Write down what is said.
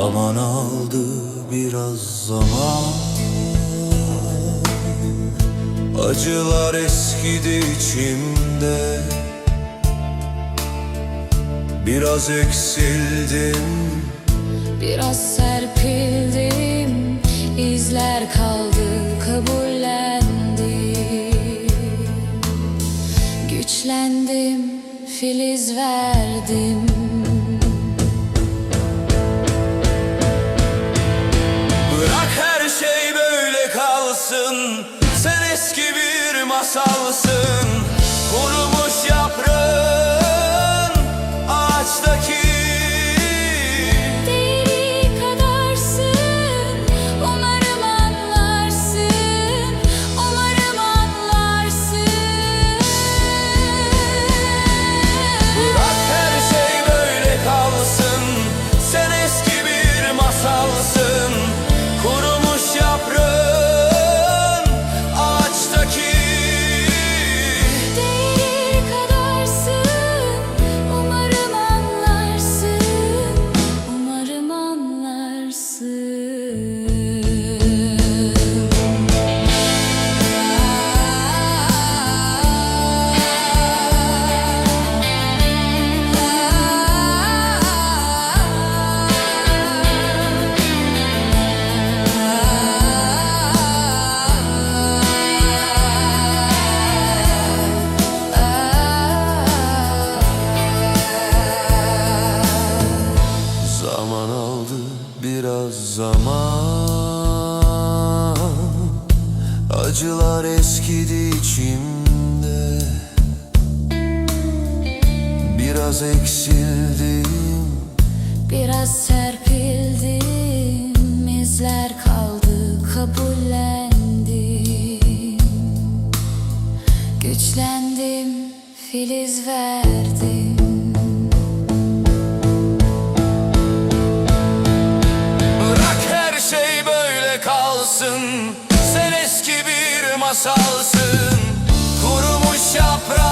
Zaman aldı biraz zaman. Acılar eskidi içimde. Biraz eksildim. Biraz serpildim. İzler kaldı kabullendim Güçlendim filiz verdim masalsın Kurumuş biraz zaman. Acılar eskidi içimde. Biraz eksildim. Biraz serpildim. İzler kaldı kabullendim. Güçlendim filiz verdim masalsın Kurumuş yaprak